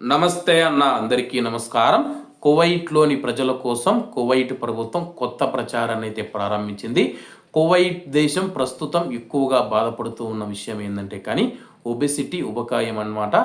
నమస్తే అన్న అందరికీ నమస్కారం. కువైట్లోని ప్రజల కోసం కువైట్ ప్రభుత్వం కొత్త ప్రచారాన్ని అయితే ప్రారంభించింది. కువైట్ దేశం ప్రస్తుతం ఎక్కువగా బాధపడుతూ ఉన్న విషయం ఏంటంటే కానీ ఒబెసిటీ ఉబకాయం అన్నమాట.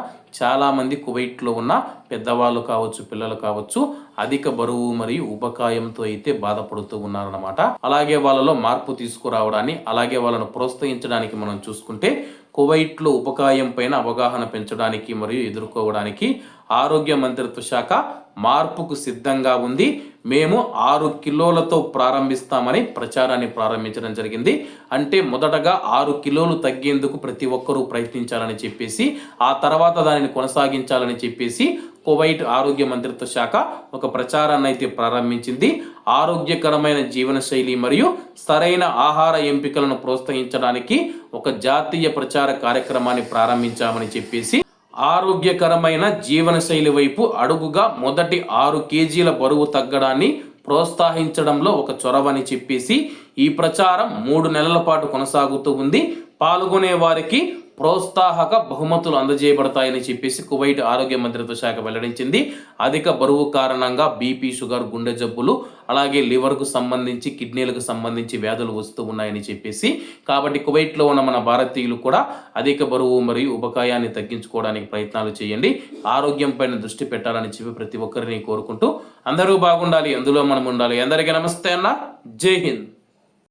చాలామంది కువైట్లో ఉన్న పెద్దవాళ్ళు కావచ్చు పిల్లలు కావచ్చు అధిక బరువు మరియు ఉపకాయంతో అయితే బాధపడుతూ ఉన్నారన్నమాట. అలాగే వాళ్ళలో మార్పు తీసుకురావడాన్ని అలాగే వాళ్ళను ప్రోత్సహించడానికి మనం చూసుకుంటే కువైట్లో ఉపకాయం పైన అవగాహన పెంచడానికి మరియు ఎదుర్కోవడానికి ఆరోగ్య మంత్రిత్వ శాఖ మార్పుకు సిద్ధంగా ఉంది. మేము ఆరు కిలోలతో ప్రారంభిస్తామని ప్రచారాన్ని ప్రారంభించడం జరిగింది. అంటే మొదటగా ఆరు కిలోలు తగ్గేందుకు ప్రతి ఒక్కరూ ప్రయత్నించాలని చెప్పేసి ఆ తర్వాత దానిని కొనసాగించాలని చెప్పేసి కువైట్ ఆరోగ్య మంత్రిత్వ శాఖ ఒక ప్రచారాన్ని అయితే ప్రారంభించింది. ఆరోగ్యకరమైన జీవనశైలి మరియు సరైన ఆహార ఎంపికలను ప్రోత్సహించడానికి ఒక జాతీయ ప్రచార కార్యక్రమాన్ని ప్రారంభించామని చెప్పేసి ఆరోగ్యకరమైన జీవనశైలి వైపు అడుగుగా మొదటి ఆరు కేజీల బరువు తగ్గడాన్ని ప్రోత్సహించడంలో ఒక చొరవని చెప్పేసి ఈ ప్రచారం మూడు నెలల పాటు కొనసాగుతూ ఉంది. పాల్గొనే వారికి ప్రోత్సాహక బహుమతులు అందజేయబడతాయని చెప్పేసి కువైట్ ఆరోగ్య మంత్రిత్వ శాఖ వెల్లడించింది. అధిక బరువు కారణంగా బీపీ షుగర్ గుండె జబ్బులు అలాగే లివర్కు సంబంధించి కిడ్నీలకు సంబంధించి వ్యాధులు వస్తూ ఉన్నాయని చెప్పేసి కాబట్టి కువైట్లో ఉన్న మన భారతీయులు కూడా అధిక బరువు మరియు ఉపకాయాన్ని తగ్గించుకోవడానికి ప్రయత్నాలు చేయండి. ఆరోగ్యం పైన దృష్టి పెట్టాలని చెప్పి ప్రతి ఒక్కరిని కోరుకుంటూ అందరూ బాగుండాలి అందులో మనం ఉండాలి. అందరికీ నమస్తే అన్న. జై హింద్.